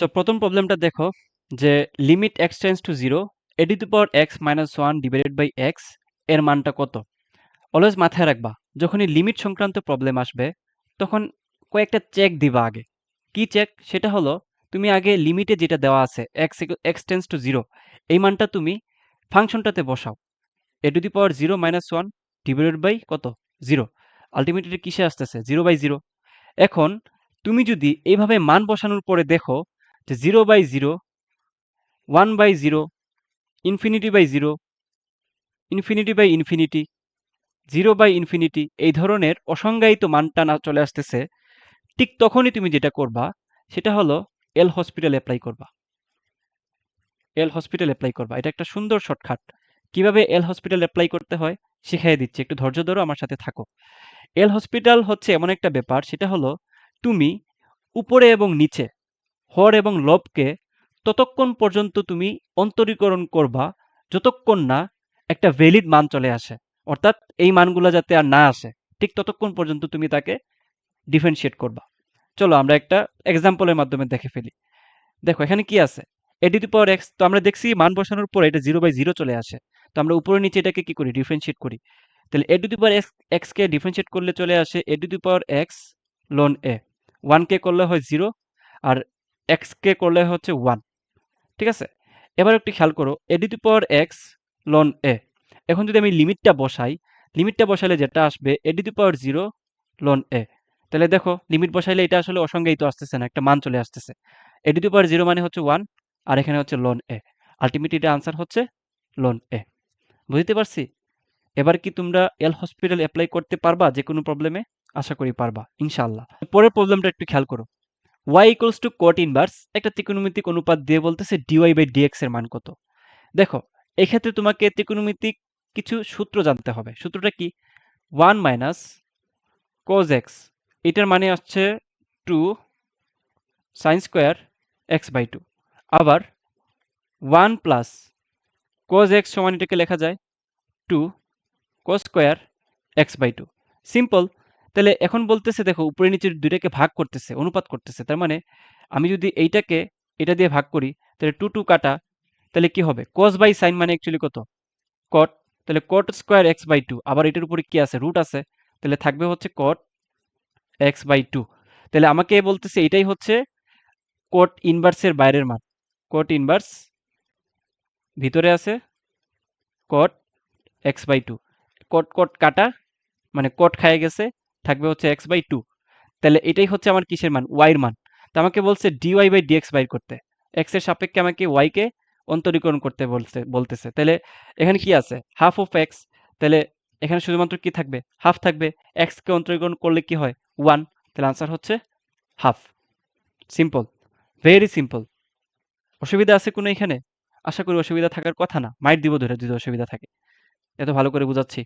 তো প্রথম প্রবলেমটা দেখো, যে limit x tends to zero a to power x minus one divided by এক্সের মানটা কত? অলওয়েজ মাথায় রাখবা, যখনই লিমিট সংক্রান্ত প্রবলেম আসবে, তখন কয়েকটা চেক দিবা আগে। কি চেক সেটা হলো, তুমি আগে লিমিটে যেটা দেওয়া আছে x x tends to zero এই মানটা তুমি ফাংশনটাতে বসাও। A to the power zero minus one divided by কত? জিরো আলটিমেটলি কিসে আসতেছে? জিরো বাই জিরো এখন, তুমি যদি এইভাবে মান বসানোর পরে দেখো যে zero by zero one by zero infinity by zero infinity by infinity zero by infinity এই ধরনের অসংজ্ঞায়িত মানটা না চলে আসতেছে। ঠিক তখনই তুমি যেটা করবা, সেটা হলো এল হসপিটাল অ্যাপ্লাই করবা। এল হসপিটাল অ্যাপ্লাই করবা। এটা একটা সুন্দর শর্টকাট কীভাবে এল হসপিটাল অ্যাপ্লাই করতে হয়, শিখাই দিচ্ছি। একটু ধৈর্য ধরো, আমার সাথে থাকো। এল হসপিটাল হচ্ছে এমন একটা ব্যাপার, সেটা হলো তুমি উপরে এবং নিচে হর এবং লবকে ততক্ষণ পর্যন্ত তুমি অন্তরীকরণ করবা, যতক্ষণ না একটা ভ্যালিড মান চলে আসে। অর্থাৎ এই মানগুলো যাতে আর না আসে, ঠিক ততক্ষণ পর্যন্ত তুমি তাকে ডিফারেন্সিয়েট করবা। চলো আমরা একটা এক্সাম্পলের মাধ্যমে দেখে ফেলি। দেখো, এখানে কি আছে? এ টু পাওয়ার এক্স তো আমরা দেখছি মান বসানোর পর এটা জিরো বাই জিরো চলে আসে। তো আমরা উপরে নিচে এটাকে কি করি? ডিফারেন্সিয়েট করি। তাহলে এ টু পাওয়ার এক্স এক্সকে ডিফারেন্সিয়েট করলে চলে আসে a to power x ln a ওয়ানকে করলে হয় জিরো আর এক্সকে করলে হচ্ছে ওয়ান ঠিক আছে? এবার একটু খেয়াল করো a to the power x ln a এখন যদি আমি লিমিটটা বসাই লিমিটটা বসালে যেটা আসবে a to the power zero ln a তাহলে দেখো লিমিট বসাইলে এটা আসলে অসংজ্ঞায়িত আসতেছে না, একটা মান চলে আসতেছে। এ টু দি পাওয়ার জিরো মানে হচ্ছে ওয়ান আর এখানে হচ্ছে লোন এ আলটিমেটলি এটা আনসার হচ্ছে লোন এ বুঝতে পারছি? এবার কি তোমরা এল হসপিটাল অ্যাপ্লাই করতে পারবা? যে কোনো প্রবলেমে আশা করি পারবা, ইনশাআল্লাহ। পরের প্রবলেমটা একটু খেয়াল করো। Y equals to cot inverse একটা ত্রিকোণমিতিক অনুপাত দিয়ে বলতেছে dy বাই dx এর মান কত। দেখো, এক্ষেত্রে তোমাকে ত্রিকোণমিতিক কিছু সূত্র জানতে হবে। সূত্রটা কি? ওয়ান মাইনাস কোজ এক্স এটার মানে আসছে two sine square x by two আবার ওয়ান প্লাস কোজ এক্স সমান এটাকে লেখা যায় two cos square x by two simple তাহলে এখন বলতেছে, দেখো, উপরে নিচের দুইটাকে ভাগ করতেছে, অনুপাত করতেছে। তার মানে আমি যদি এইটাকে, এটা দিয়ে ভাগ করি, তাহলে টু টু কাটা, তাহলে কি হবে? কোস বাই সাইন মানে অ্যাকচুয়ালি কত? কট তাহলে cot square x by two আবার এটার উপরে কি আছে? রুট আছে, তাহলে থাকবে হচ্ছে কট এক্স বাই টু তাহলে আমাকে বলতেছে এটাই হচ্ছে কোট ইনভার্সের বাইরের মান। কোট ইনভার্স ভিতরে আছে cot x by two cot cot কাটা মানে কট খায় গেছে থাকবে হচ্ছে এক্স বাই টু তাহলে এটাই হচ্ছে আমার কিসের মান? ওয়াইয়ের মান। তো আমাকে বলছে ডিওয়াই বাই ডিএক্স বাইর করতে। এক্সের সাপেক্ষে আমাকে ওয়াইকে অন্তরীকরণ করতে বলছে, বলতেছে। তাহলে এখানে কি আছে? হাফ অফ এক্স তাহলে এখানে শুধুমাত্র কি থাকবে? হাফ থাকবে। এক্সকে অন্তরীকরণ করলে কি হয়? ওয়ান তাহলে আনসার হচ্ছে হাফ সিম্পল ভেরি সিম্পল অসুবিধা আছে কোনো এখানে? আশা করি অসুবিধা থাকার কথা না। মাইট দিব ধরে যদি অসুবিধা থাকে। এত ভালো করে বুঝাচ্ছি।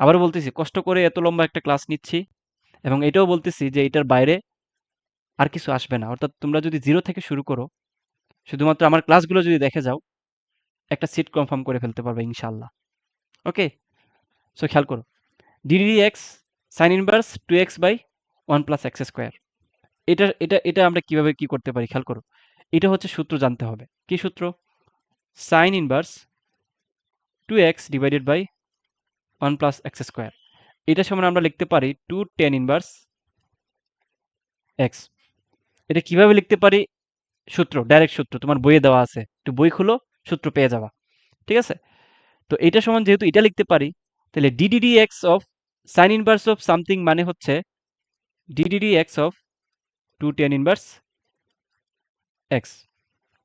আবারও বলতেছি, কষ্ট করে এত লম্বা একটা ক্লাস নিচ্ছি এবং এটাও বলতেছি যে এটার বাইরে আর কিছু আসবে না। অর্থাৎ তোমরা যদি জিরো থেকে শুরু করো, শুধুমাত্র আমার ক্লাসগুলো যদি দেখে যাও, একটা সিট কনফার্ম করে ফেলতে পারবে ইনশাল্লাহ ওকে সো খেয়াল করো। D d x sine inverse two x by one plus x square এটা এটা এটা আমরা কীভাবে কি করতে পারি? খেয়াল করো। এটা হচ্ছে সূত্র জানতে হবে। কি সূত্র? Sine inverse two x divided by one plus x square এটা সমান আমরা লিখতে পারি টু টেন ইনভার্স এক্স এটা কীভাবে লিখতে পারি? সূত্র ডাইরেক্ট সূত্র, তোমার বইয়ে দেওয়া আছে। একটু বই খুলো, সূত্র পেয়ে যাবা। ঠিক আছে? তো এটা সমান যেহেতু এটা লিখতে পারি, তাহলে d d d x of sine inverse of something মানে হচ্ছে d d d x of two tan inverse x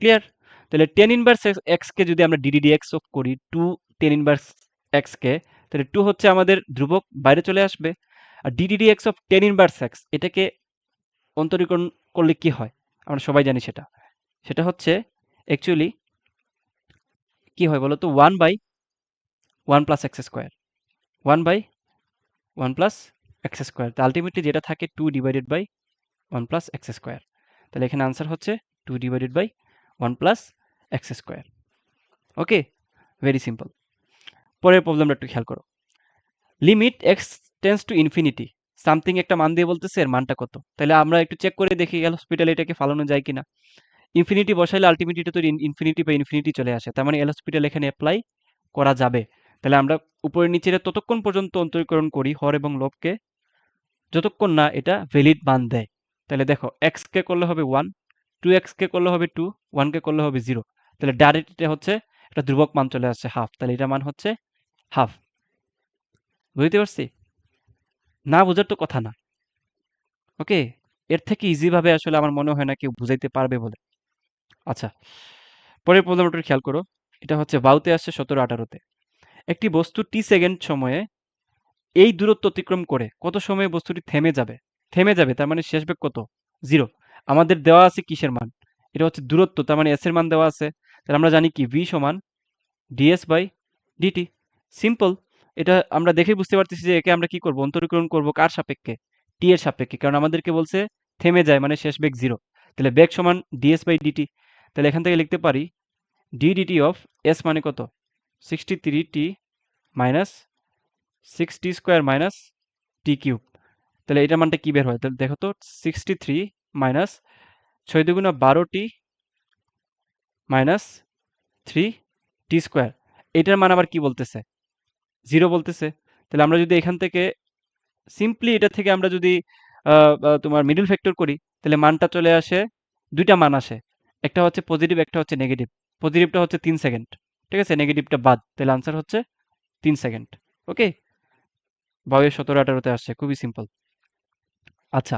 clear তাহলে টেন ইনভার্স এক্সকে যদি আমরা d d d x of করি টু টেন ইনভার্স এক্সকে তাহলে টু হচ্ছে আমাদের ধ্রুবক, বাইরে চলে আসবে। আর d d d x of tan inverse x এটাকে অন্তরীকরণ করলে কি হয়? আমরা সবাই জানি সেটা। সেটা হচ্ছে অ্যাকচুয়ালি কি হয় বলো তো one by one plus x square one by one plus x square তো আলটিমেটলি যেটা থাকে two divided by one plus x square তাহলে এখানে আনসার হচ্ছে two divided by one plus x square okay very simple পরের প্রবলেমটা একটু খেয়াল করো। Limit x tends to infinity something একটা মান দিয়ে বলতেছে, এর মানটা কত? তাহলে আমরা একটু চেক করে দেখি এল হসপিটালে এটাকে ফালানো যায় কিনা। ইনফিনিটি বসাইলে আলটিমেটলি তো ইনফিনিটি বা ইনফিনিটি চলে আসে। তার মানে এল হসপিটাল এখানে অ্যাপ্লাই করা যাবে। তাহলে আমরা উপরে নিচে ততক্ষণ পর্যন্ত অন্তরীকরণ করি, হর এবং লবকে। যতক্ষণ না এটা ভ্যালিড মান দেয়। তাহলে দেখো এক্স কে করলে হবে ওয়ান টু এক্স কে করলে হবে টু ওয়ান কে করলে হবে জিরো তাহলে ডাইরেক্ট এটা হচ্ছে একটা ধ্রুবক মান চলে আসছে হাফ তাহলে এটা মান হচ্ছে হাফ। বুঝতে পারছি? না বোঝার তো কথা না। ওকে? এর থেকে ইজিভাবে আসলে আমার মনে হয় না কেউ বুঝাইতে পারবে বলে। আচ্ছা পরের প্রবলেমটা খেয়াল করো। এটা হচ্ছে বাউতে আসছে সতেরো আঠারোতে। একটি বস্তু টি সেকেন্ড সময়ে এই দূরত্ব অতিক্রম করে কত সময়ে বস্তুটি থেমে যাবে? থেমে যাবে, তার মানে শেষ বেগ কত? জিরো। আমাদের দেওয়া আছে কিসের মান? এটা হচ্ছে দূরত্ব, তার মানে এস এর মান দেওয়া আছে। তাহলে আমরা জানি কি? ভি সমান ডিএস বাই ডিটি সিম্পল এটা আমরা দেখে বুঝতে পারতেছি যে একে আমরা কি করব? অন্তরীকরণ করব কার সাপেক্ষে? টি এর সাপেক্ষে। কারণ আমাদেরকে বলছে থেমে যায় মানে শেষ বেগ জিরো তাহলে বেগ সমান ডিএস বাই ডিটি তাহলে এখান থেকে লিখতে পারি ডি ডিটি অফ এস মানে কত? Sixty three t minus six t square minus t cube তাহলে এটার মানটা কি বের হয়? তাহলে দেখো তো সিক্সটি থ্রি মাইনাস ছয় দুগুণা বারো t minus three t square এটার মান আবার কি বলতেছে? জিরো বলতেছে। তাহলে আমরা যদি এখান থেকে সিম্পলি এটা থেকে আমরা যদি তোমার মিডল ফ্যাক্টর করি, তাহলে মানটা চলে আসে, দুইটা মান আসে। একটা হচ্ছে পজিটিভ একটা হচ্ছে নেগেটিভ পজিটিভটা হচ্ছে তিন সেকেন্ড ঠিক আছে? নেগেটিভটা বাদ। তাহলে আনসার হচ্ছে তিন সেকেন্ড ওকে বাউয়ের সতেরো, আঠারোতে আসছে। খুবই সিম্পল আচ্ছা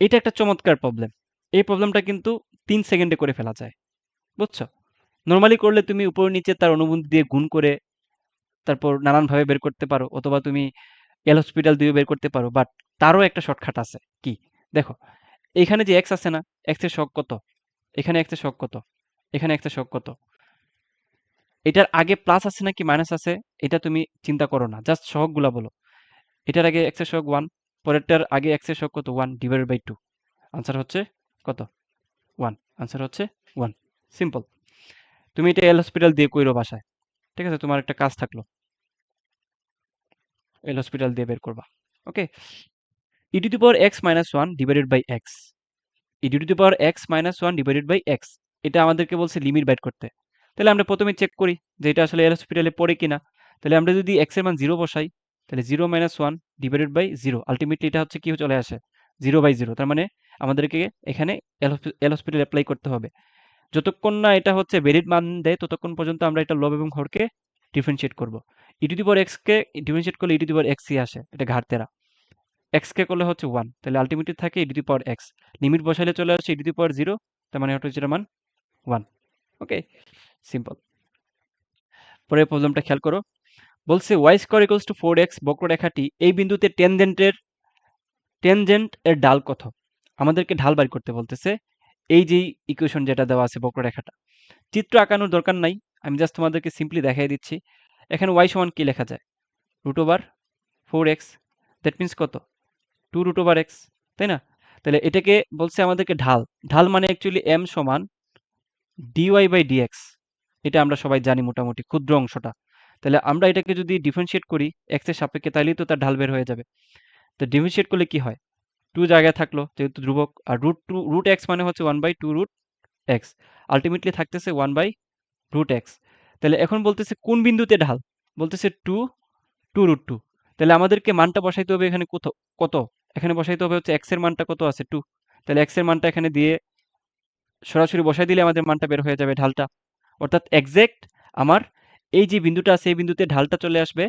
এটা একটা চমৎকার প্রবলেম এই প্রবলেমটা কিন্তু তিন সেকেন্ডে করে ফেলা যায়। বুঝছ? নর্মালি করলে তুমি উপর নিচে তার অনুবন্ধী দিয়ে গুণ করে তারপর নানানভাবে বের করতে পারো অথবা তুমি এল হসপিটাল দিয়ে বের করতে পারো। বাট তারও একটা শর্টকাট আছে। কি? দেখো, এখানে যে এক্স আছে না এক্সের শখ কত? এখানে এক্সের শখ কত? এখানে এক্সের শখ কত? এটার আগে প্লাস আছে নাকি মাইনাস আছে, এটা তুমি চিন্তা করো না। জাস্ট শখগুলা বলো। এটার আগে এক্সের শখ ওয়ান পরেরটার আগে এক্সের শখ কত? One divide by two answer হচ্ছে কত? ওয়ান আনসার হচ্ছে ওয়ান সিম্পল তুমি এটা এল হসপিটাল দিয়ে কইরো বাসায়। ঠিক আছে? তোমার একটা কাজ থাকল। এল হসপিটাল দিয়ে বের করবা। Okay e to the power x minus one divided by x e to the power x minus one divided by x এটা আমাদেরকে বলছে লিমিট বাইট করতে। তাহলে আমরা প্রথমে চেক করি যে এটা আসলে এল হসপিটালে পড়ে কিনা। তাহলে আমরা যদি এক্সের মান জিরো বসাই, তাহলে zero minus one divided by zero ultimately এটা হচ্ছে কি চলে আসে? জিরো বাই জিরো তার মানে আমাদেরকে এখানে এল হসপিটাল অ্যাপ্লাই করতে হবে। যতক্ষণ না এটা হচ্ছে ভ্যালিড মান দেয়, ততক্ষণ পর্যন্ত আমরা এটা লব এবং হরকে ডিফারেন্সিয়েট করব। ই টু এক্সকে ডিফারেন্সিয়েট করলে ই টু এক্সই আসে, এটা ঘাটতেরা। এক্সকে করলে হচ্ছে ওয়ান তাহলে আলটিমেটলি থাকে e to the power x limit বসাইলে চলে আসে ই টু দি পাওয়ার জিরো তার মানে হচ্ছে মান ওয়ান ওকে সিম্পল পরের প্রবলেমটা খেয়াল করো। বলছে y square equals to four x বক্ররেখাটি এই বিন্দুতে টেনজেন্টের টেনজেন্ট এর ঢাল কত? আমাদেরকে ঢাল বাড়ি করতে বলতেছে। এই যে ইকুয়েশন যেটা দেওয়া আছে বক্ররেখাটা চিত্র আঁকানোর দরকার নাই। আমি জাস্ট তোমাদেরকে সিম্পলি দেখাই দিচ্ছি। এখানে ওয়াই সমান কী লেখা যায়? Root over four x that means কত? টু রুট ওভার এক্স তাই না? তাহলে এটাকে বলছে আমাদেরকে ঢাল। ঢাল মানে অ্যাকচুয়ালি এম সমান d y by d x এটা আমরা সবাই জানি মোটামুটি ক্ষুদ্র অংশটা। তাহলে আমরা এটাকে যদি ডিফারেন্সিয়েট করি এক্সের সাপেক্ষে তাহলেই তো তার ঢাল বের হয়ে যাবে। তো ডিফারেন্সিয়েট করলে কি হয়? টু জায়গায় থাকল, যেহেতু ধ্রুবক, আর রুট টু রুট এক্স মানে হচ্ছে one by two root x ultimately থাকতেছে ওয়ান বাই রুট এক্স তাহলে এখন বলতেছে, কোন বিন্দুতে ঢাল? বলতেছে টু টু রুট টু তাহলে আমাদেরকে মানটা বসাইতে হবে এখানে কত কত? এখানে বসাইতে হবে হচ্ছে এক্সের মানটা কত আছে? টু তাহলে এক্সের মানটা এখানে দিয়ে সরাসরি বসাই দিলে আমাদের মানটা বের হয়ে যাবে ঢালটা। অর্থাৎ এক্সাক্ট আমার এই যে বিন্দুটা আছে, এই বিন্দুতে ঢালটা চলে আসবে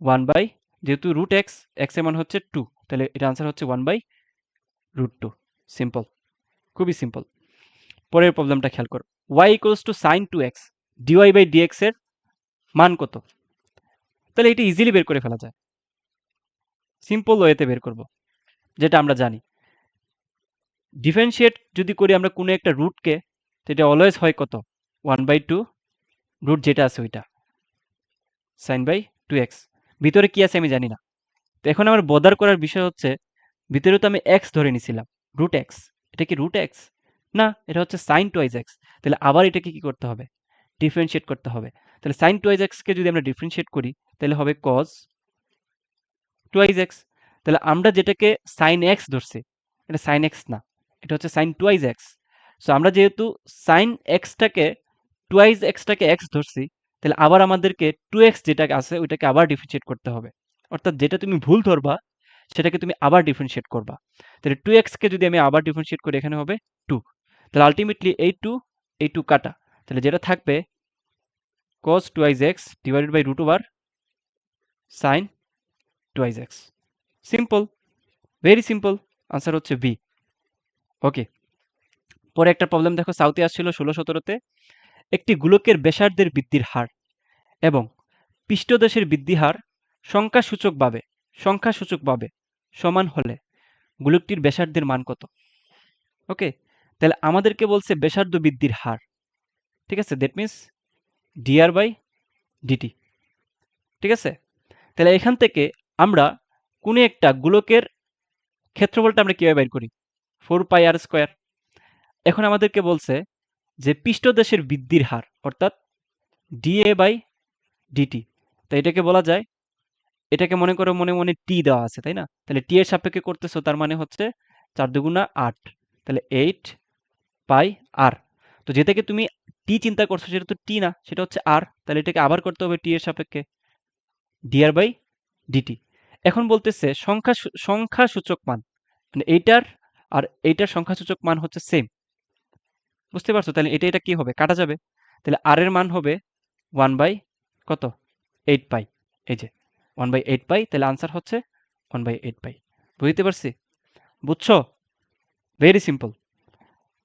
ওয়ান বাই যেহেতু রুট এক্স এক্সের মান হচ্ছে টু তাহলে এটা আনসার হচ্ছে one by root two simple খুবই সিম্পল পরের প্রবলেমটা খেয়াল করো। Y equals to sine two x d y by d x এর মান কত? তাহলে এটা ইজিলি বের করে ফেলা যায়। সিম্পল ওয়েতে বের করব, যেটা আমরা জানি। ডিফারেন্সিয়েট যদি করি আমরা কোনো একটা রুটকে সেটা অলওয়েজ হয় কত? ওয়ান বাই টু রুট যেটা আছে ওইটা সাইন বাই টু এক্স ভিতরে কি আছে আমি জানি না। তো এখন আমার বদার করার বিষয় হচ্ছে, ভিতরে তো আমি এক্স ধরে নিছিলাম রুট এক্স এটা কি রুট এক্স না, এটা হচ্ছে সাইন টুয়াইজ এক্স তাহলে আবার এটাকে কি করতে হবে? ডিফারেন্সিয়েট করতে হবে। তাহলে সাইন টুয়াইজ এক্সকে যদি আমরা ডিফারেন্সিয়েট করি, তাহলে হবে কজ টুয়াইজ এক্স তাহলে আমরা যেটাকে সাইন এক্স ধরছি, এটা সাইন এক্স না, এটা হচ্ছে সাইন টুয়াইজ এক্স সো আমরা যেহেতু সাইন এক্সটাকে টুয়াইজ এক্সটাকে এক্স ধরছি, তাহলে আবার আমাদেরকে টু এক্স যেটা আছে, ওইটাকে আবার ডিফারেন্সিয়েট করতে হবে। অর্থাৎ যেটা তুমি ভুল ধরবা, সেটাকে তুমি আবার ডিফারেন্সিয়েট করবা। তাহলে টু এক্সকে যদি আমি আবার ডিফারেন্সিয়েট করি, এখানে হবে টু তাহলে আলটিমেটলি এই টু এই টু কাটা। তাহলে যেটা থাকবে, cos twice x divided by root over sine twice x simple very simple answer হচ্ছে বি ওকে পরে একটা প্রবলেম দেখো সাউথে আসছিল ষোলো সতেরোতে একটি গোলকের ব্যাসার্ধের বৃদ্ধির হার এবং পৃষ্ঠদেশের বৃদ্ধি হার সংখ্যাসূচকভাবে সংখ্যাসূচকভাবে সমান হলে গোলকটির ব্যাসার্ধের মান কত? ওকে তাহলে আমাদেরকে বলছে ব্যাসার্ধ বৃদ্ধির হার। ঠিক আছে? That means d r by d t ঠিক আছে? তাহলে এখান থেকে আমরা কোনো একটা গোলকের ক্ষেত্রফলটা আমরা কীভাবে বের করি? ফোর পাই আর স্কোয়ার এখন আমাদেরকে বলছে যে পৃষ্ঠদেশের বৃদ্ধির হার, অর্থাৎ ডিএ বাই ডিটি তো এটাকে বলা যায়, এটাকে মনে করো মনে মনে টি দেওয়া আছে, তাই না? তাহলে টি এর সাপেক্ষে করতেছো, তার মানে হচ্ছে চার দুগুণা আট। তাহলে এইট পাই আর। তো যে থেকে তুমি টি চিন্তা করছ সেটা তো টি না, সেটা হচ্ছে আর তাহলে এটাকে আবার করতে হবে টি এর সাপেক্ষে। ডিআর বাই ডিটি এখন বলতেছে সংখ্যা সংখ্যা সূচক মান। মানে এইটার আর এইটার সংখ্যা সূচক মান হচ্ছে সেম বুঝতে পারছ? তাহলে এটা এটা কি হবে? কাটা যাবে। তাহলে আর এর মান হবে ওয়ান বাই কত? এইট পাই এই যে ওয়ান বাই এইট পাই তাহলে আনসার হচ্ছে ওয়ান বাই এইট পাই বুঝতে পারছি? বুঝছ? ভেরি সিম্পল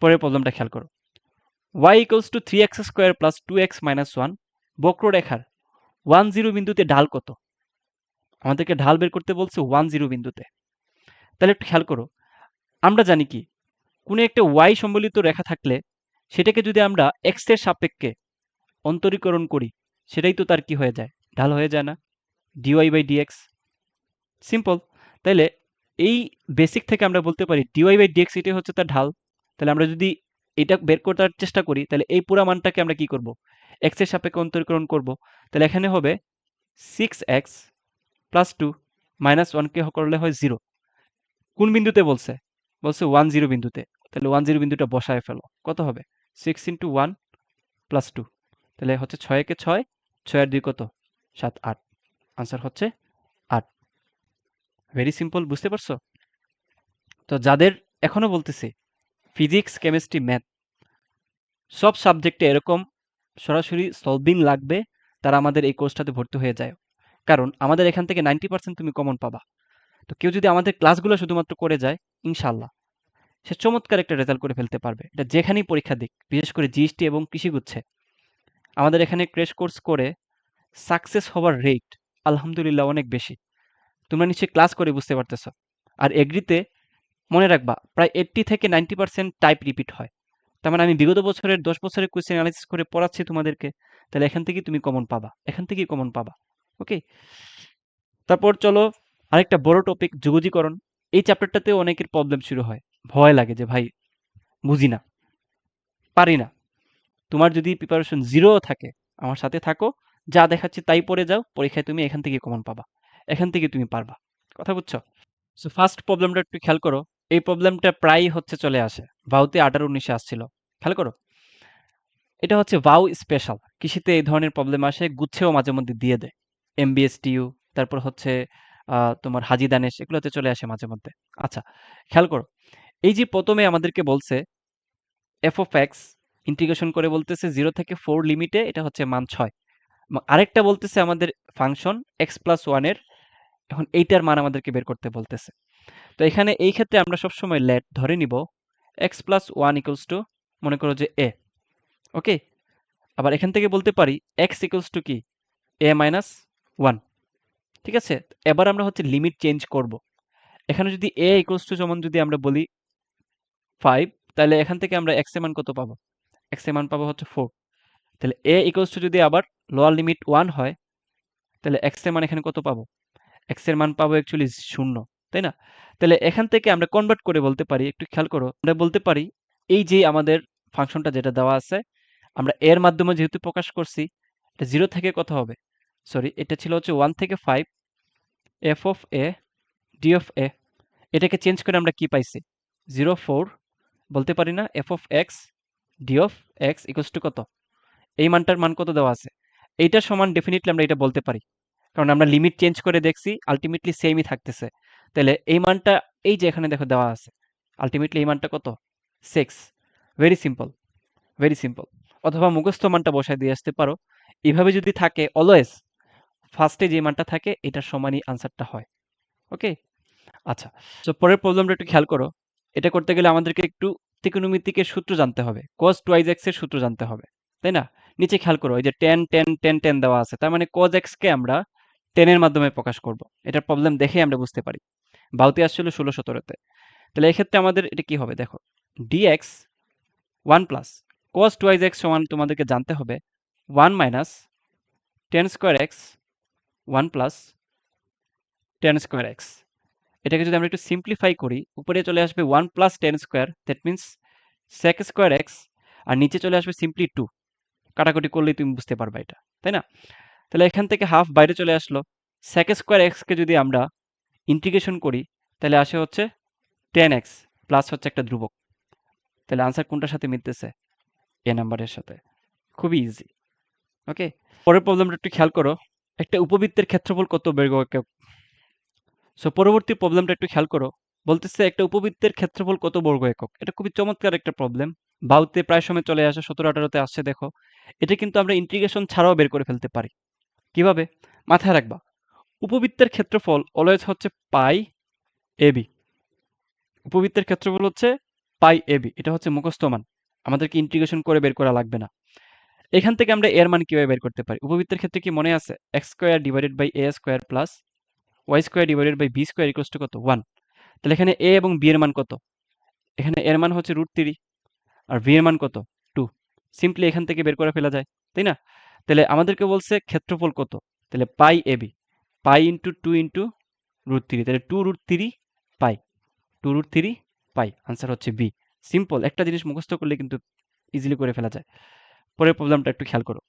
পরের প্রবলেমটা খেয়াল করো। Y equals to three x square plus two x minus one বক্ররেখার ওয়ান জিরো বিন্দুতে ঢাল কত? আমাদেরকে ঢাল বের করতে বলছে ওয়ান জিরো বিন্দুতে। তাহলে একটু খেয়াল করো, আমরা জানি কি, কোনো একটা ওয়াই সম্বলিত রেখা থাকলে সেটাকে যদি আমরা এক্সের সাপেক্ষে অন্তরীকরণ করি, সেটাই তো তার কি হয়ে যায়? ঢাল হয়ে যায় না। ডিওয়াই বাই ডিএক্স সিম্পল তাইলে এই বেসিক থেকে আমরা বলতে পারি ডিওয়াই বাই ডিএক্স এটাই হচ্ছে তার ঢাল। তাহলে আমরা যদি এটা বের করার চেষ্টা করি, তাহলে এই পুরা মানটাকে আমরা কি করব? এক্সের সাপেক্ষে অন্তরীকরণ করব। তাহলে এখানে হবে six x plus two minus ওয়ানকে করলে হয় জিরো কোন বিন্দুতে বলছে? বলছে ওয়ান জিরো বিন্দুতে। তাহলে ওয়ান জিরো বিন্দুটা বসায় ফেলো। কত হবে? Six into one plus two তাহলে হচ্ছে ছয় একে ছয় ছয়ের দুই কত? সাত, আট। আনসার হচ্ছে আট। ভেরি সিম্পল বুঝতে পারছ? তো যাদের এখনও বলতেছে ফিজিক্স কেমিস্ট্রি ম্যাথ সব সাবজেক্টে এরকম সরাসরি সলভিং লাগবে, তারা আমাদের এই কোর্সটাতে ভর্তি হয়ে যায়। কারণ আমাদের এখান থেকে নাইনটি পার্সেন্ট তুমি কমন পাবা। তো কেউ যদি আমাদের ক্লাসগুলো শুধুমাত্র করে যায় ইনশাল্লাহ সে চমৎকার একটা রেজাল্ট করে ফেলতে পারবে। এটা যেখানেই পরীক্ষা দিক, বিশেষ করে জিএসটি এবং কৃষিগুচ্ছে। আমাদের এখানে ক্রেশ কোর্স করে সাকসেস হওয়ার রেট আলহামদুলিল্লাহ, অনেক বেশি। তোমরা নিশ্চয়ই ক্লাস করে বুঝতে পারতেছ। আর এগ্রিতে মনে রাখবা, প্রায় এইট্টি থেকে নাইনটি পার্সেন্ট টাইপ রিপিট হয়। তার মানে আমি বিগত বছরের দশ বছরের কোয়েশ্চেন অ্যানালিসিস করে পড়াচ্ছি তোমাদেরকে, তাহলে এখান থেকেই তুমি কমন পাবা, এখান থেকেই কমন পাবা ওকে তারপর চলো আরেকটা বড় টপিক যুগজীকরণ এই চ্যাপ্টারটাতে অনেকের প্রবলেম শুরু হয়। ভয় লাগে যে, ভাই, বুঝি না, পারি না। তোমার যদি প্রিপারেশন জিরো থাকে, আমার সাথে থাকো, যা দেখাচ্ছি তাই পড়ে যাও, পরীক্ষায় তুমি এখান থেকে কমন পাবা, এখান থেকে তুমি পারবা। কথা বুঝছ? সো ফার্স্ট প্রবলেমটা একটু খেয়াল করো। এই প্রবলেমটা প্রায়ই হচ্ছে চলে আসে। ভাউতে আঠারো উনিশে আসছিল। খেয়াল করো। এটা হচ্ছে ভাউ স্পেশাল। কৃষিতে এই ধরনের প্রবলেম আসে, গুচ্ছেও মাঝে মধ্যে দিয়ে দেয়। এমবিএসটিইউ তারপর হচ্ছে তোমার হাজি দানেশ, এগুলোতে চলে আসে মাঝে মধ্যে। আচ্ছা খেয়াল করো। এই যে প্রথমে আমাদেরকে বলছে এফ অফ এক্স ইন্টিগ্রেশন করে বলতেছে জিরো থেকে ফোর লিমিটে এটা হচ্ছে মান ছয়। আরেকটা বলতেছে আমাদের ফাংশন এক্স প্লাস ওয়ানের এখন এইটার মান আমাদেরকে বের করতে বলতেছে। তো এখানে এই ক্ষেত্রে আমরা সবসময় লেট ধরে নিব x plus one equals to মনে করো যে এ ওকে আবার এখান থেকে বলতে পারি এক্স ইকুয়ালস টু কি? এ মাইনাস ওয়ান ঠিক আছে? এবার আমরা হচ্ছে লিমিট চেঞ্জ করব। এখানে যদি এ ইকুয়ালস টু যেমন যদি আমরা বলি ফাইভ তাহলে এখান থেকে আমরা এক্সের মান কত পাবো? এক্সের মান পাবো হচ্ছে ফোর তাহলে এ ইকুয়ালস টু যদি আবার লোয়ার লিমিট ওয়ান হয়, তাহলে এক্সের মান এখানে কত পাবো? এক্সের মান পাবো অ্যাকচুয়ালি শূন্য। তাই না? তাহলে এখান থেকে আমরা কনভার্ট করে বলতে পারি, একটু খেয়াল করো, আমরা বলতে পারি এই যে আমাদের ফাংশনটা যেটা দেওয়া আছে, আমরা এর মাধ্যমে যেহেতু প্রকাশ করছি, এটা জিরো থেকে কত হবে? সরি এটা ছিল হচ্ছে ওয়ান থেকে five f of a d of a এটাকে চেঞ্জ করে আমরা কি পাইছি? জিরো ফোর বলতে পারি না f of x d of x equals to কত? এই মানটার মান কত দেওয়া আছে? এইটার সমান ডেফিনেটলি আমরা এটা বলতে পারি। কারণ আমরা লিমিট চেঞ্জ করে দেখছি আলটিমেটলি সেমই থাকতেছে। তাহলে এই মানটা, এই যে এখানে দেখো দেওয়া আছে আলটিমেটলি এই মানটা কত? Six very simple very simple অথবা মুখস্থ মানটা বসায় দিয়ে আসতে পারো। এইভাবে যদি থাকে অলওয়েজ ফার্স্টে যে মানটা থাকে এটার সমানই আনসারটা হয়। ওকে আচ্ছা তো পরের প্রবলেমটা একটু খেয়াল করো। এটা করতে গেলে আমাদেরকে একটু ত্রিকোণমিতিকের সূত্র জানতে হবে। cos টুয়াইজ এক্সের সূত্র জানতে হবে, তাই না? নিচে খেয়াল করো, এই যে টেন টেন টেন টেন দেওয়া আছে। তার মানে cos x কে আমরা টেনের মাধ্যমে প্রকাশ করব। এটার প্রবলেম দেখে আমরা বুঝতে পারি। বাউতে আসছিল ষোলো সতেরোতে তাহলে এক্ষেত্রে আমাদের এটা কি হবে দেখো? dx one plus cos twice x সমান তোমাদেরকে জানতে হবে one minus tan square x one plus tan square x. এটাকে যদি আমরা একটু সিম্পলিফাই করি, উপরে চলে আসবে one plus tan square that means sec square x, আর নিচে চলে আসবে সিম্পলি টু কাটাকুটি করলেই তুমি বুঝতে পারবা এটা, তাই না? তাহলে এখান থেকে হাফ বাইরে চলে আসলো। সেক স্কোয়ার এক্সকে যদি আমরা ইন্টিগ্রেশন করি, তাহলে আসে হচ্ছে টেন এক্স প্লাস হচ্ছে একটা ধ্রুবক। তাহলে আনসার কোনটার সাথে মিলতেছে? এ নাম্বারের সাথে। খুবই ইজি ওকে পরের প্রবলেমটা একটু খেয়াল করো। একটা উপবৃত্তের ক্ষেত্রফল কত একক সো পরবর্তী প্রবলেমটা একটু খেয়াল করো। বলতেছে একটা উপবৃত্তের ক্ষেত্রফল কত বর্গ একক? এটা খুবই চমৎকার একটা প্রবলেম বাউতে প্রায় সময় চলে আসে, সতেরো আঠারোতে আসছে, দেখো। এটা কিন্তু আমরা ইন্টিগ্রেশন ছাড়াও বের করে ফেলতে পারি। কীভাবে? মাথায় রাখবা। উপবৃত্তের ক্ষেত্রফল অলওয়েজ হচ্ছে পাই এবি উপবৃত্তের ক্ষেত্রফল হচ্ছে পাই এবি এটা হচ্ছে মুখস্থ মান। আমাদেরকে ইন্টিগ্রেশন করে বের করা লাগবে না। এখান থেকে আমরা এর মান কীভাবে বের করতে পারি? উপবৃত্তের ক্ষেত্রে কি মনে আছে? X square divided by a square plus y square divided by b square equals to কত? ওয়ান তাহলে এখানে এ এবং বি এর মান কত? এখানে এর মান হচ্ছে রুট থ্রি আর ভি এর মান কত? টু সিম্পলি এখান থেকে বের করে ফেলা যায়, তাই না? তাহলে আমাদেরকে বলছে ক্ষেত্রফল কত? তাহলে pi a b. Pi into two into root three তাহলে two root three pi two root three pi answer হচ্ছে বি সিম্পল একটা জিনিস মুখস্থ করলে কিন্তু ইজিলি করে ফেলা যায়। পরের প্রবলেমটা একটু খেয়াল করো,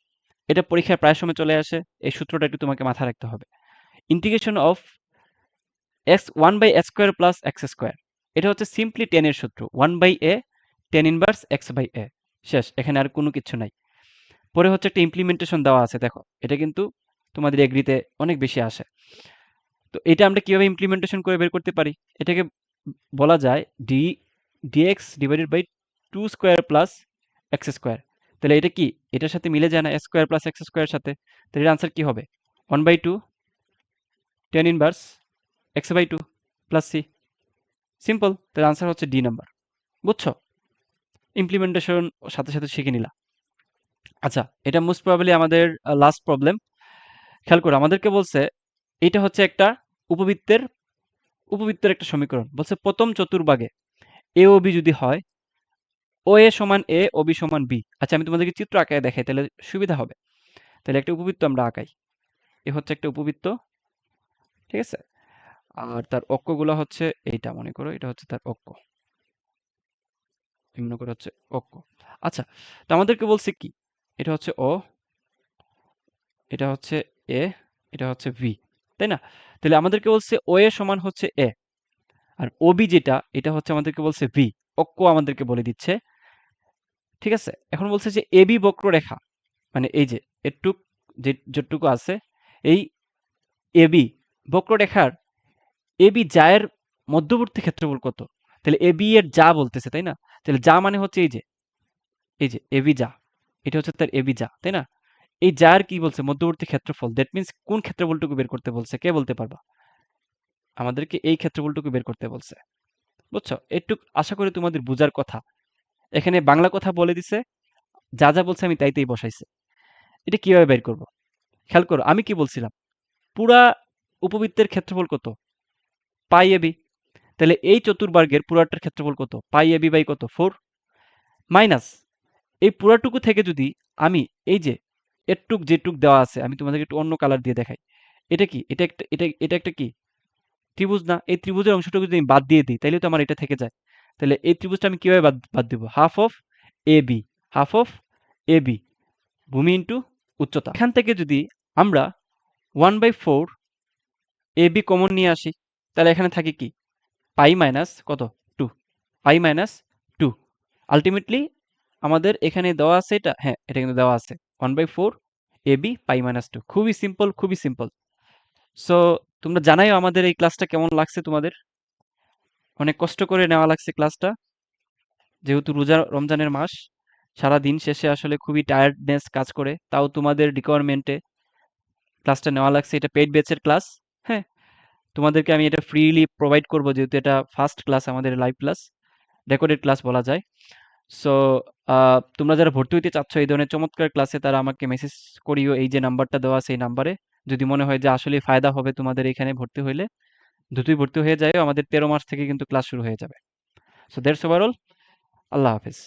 এটা পরীক্ষায় প্রায় সময় চলে আসে, এই সূত্রটা একটু তোমাকে মাথায় রাখতে হবে। Integration of x one by x square plus x square এটা হচ্ছে সিম্পলি টেনের সূত্র one by a tan inverse x by a শেষ, এখানে আর কোনো কিছু নাই। পরে হচ্ছে একটা ইমপ্লিমেন্টেশন দেওয়া আছে, দেখো, এটা কিন্তু তোমাদের এগ্রিতে অনেক বেশি আসে। তো এটা আমরা কীভাবে ইমপ্লিমেন্টেশন করে বের করতে পারি? এটাকে বলা যায় d dx divided by two square plus x square তাহলে এটা কি? এটার সাথে মিলে যায় না স্কোয়ার প্লাস এক্স স্কোয়ার সাথে? তাহলে এর আনসার কি হবে? One by two tan inverse x by two plus c simple তাহলে আনসার হচ্ছে ডি নাম্বার বুঝছ? ইমপ্লিমেন্টেশন সাথে সাথে শিখে নিলা আচ্ছা এটা মোস্ট প্রবাবলি আমাদের লাস্ট প্রবলেম খেয়াল করো, আমাদেরকে বলছে, এটা হচ্ছে একটা উপবৃত্তের উপবৃত্তের একটা সমীকরণ। বলছে প্রথম চতুর্ভাগে এ ও বি যদি হয়, ও এ সমান এ, ও বি সমান বি। আচ্ছা আমি তোমাদেরকে চিত্র আঁকায় দেখাই, তাহলে সুবিধা হবে। তাহলে একটা উপবৃত্ত আমরা আঁকাই। এ হচ্ছে একটা উপবৃত্ত, ঠিক আছে? আর তার অক্ষগুলো হচ্ছে এইটা, মনে করো, এটা হচ্ছে তার অক্ষ। মনে করো হচ্ছে অক্ষ। আচ্ছা তো আমাদেরকে বলছে কি? এটা হচ্ছে ও, এটা হচ্ছে এ, এটা হচ্ছে ভি, তাই না? তাহলে আমাদেরকে বলছে ও এ সমান হচ্ছে এ। আর ও বি যেটা, এটা হচ্ছে আমাদেরকে বলছে ভি, অক্ষ আমাদেরকে বলে দিচ্ছে। ঠিক আছে? এখন বলছে যে এ বি বক্ররেখা মানে এই যে, এটুক, যে যেটুকু আছে, এই এ বি বক্ররেখার এ বি জায়ের মধ্যবর্তী ক্ষেত্রফল কত? তাহলে এ বি এর যা বলতেছে, তাই না? তাহলে যা মানে হচ্ছে এই যে এই যে এবি যা, এটা হচ্ছে তার এবি যা, তাই না? এই যার কি বলছে, মধ্যবর্তী ক্ষেত্রফল দ্যাট মিন্স কোন ক্ষেত্রফলটুকু বের করতে বলছে, কে বলতে পারবা? আমাদেরকে এই ক্ষেত্রফলটুকু বের করতে বলছে। বুঝছ? একটু আশা করি তোমাদের বুঝার কথা। এখানে বাংলা কথা বলে দিছে, যা যা বলছে আমি তাইতেই বসাইছে। এটা কীভাবে বের করব? খেয়াল করো, আমি কি বলছিলাম? পুরা উপবৃত্তের ক্ষেত্রফল কত? পাই এবি তাহলে এই চতুর্বর্গের পুরাটার ক্ষেত্রফল কত? পাই এবি বাই কত? ফোর? মাইনাস। এই পুরাটুকু থেকে যদি আমি এই যে এরটুক যেটুক দেওয়া আছে, আমি তোমাদেরকে একটু অন্য কালার দিয়ে দেখাই। এটা কি? এটা একটা, এটা এটা একটা কি? ত্রিভুজ না, এই ত্রিভুজের অংশটুকু যদি আমি বাদ দিয়ে দিই তাহলে তো আমার এটা থেকে যায়। তাহলে এই ত্রিভুজটা আমি কীভাবে বাদ বাদ দিব? Half of a b half of a b ভূমি ইন্টু উচ্চতা। এখান থেকে যদি আমরা one by four a b common নিয়ে আসি, তাহলে এখানে থাকে কি? পাই মাইনাস কত? Two pi minus two ultimately আমাদের এখানে দেওয়া আছে এটা হ্যাঁ এটা কিন্তু দেওয়া আছে। One by four a b pi minus two খুবই সিম্পল খুবই সিম্পল সো তোমরা জানাইও আমাদের এই ক্লাসটা কেমন লাগছে তোমাদের? অনেক কষ্ট করে নেওয়া লাগছে ক্লাসটা যেহেতু রোজা, রমজানের মাস, সারা দিন শেষে আসলে খুবই টায়ার্ডনেস কাজ করে। তাও তোমাদের রিকোয়ারমেন্টে ক্লাসটা নেওয়া লাগছে। এটা পেইড ব্যাচের ক্লাস হ্যাঁ? তোমাদেরকে আমি এটা ফ্রিলি প্রোভাইড করব, যেহেতু এটা ফার্স্ট ক্লাস আমাদের লাইভ ক্লাস রেকর্ডেড ক্লাস বলা যায়। সো তোমরা যারা ভর্তি হইতে চাচ্ছ এই ধরনের চমৎকার ক্লাসে তারা আমাকে মেসেজ করিও এই যে নাম্বারটা দেওয়া সেই নাম্বারে যদি মনে হয় যে আসলে ফায়দা হবে তোমাদের এখানে ভর্তি হইলে দুটোই ভর্তি হয়ে যায় আমাদের তেরো মাস থেকে কিন্তু ক্লাস শুরু হয়ে যাবে। সো দ্যাটস ওভারঅল আল্লাহ হাফিজ।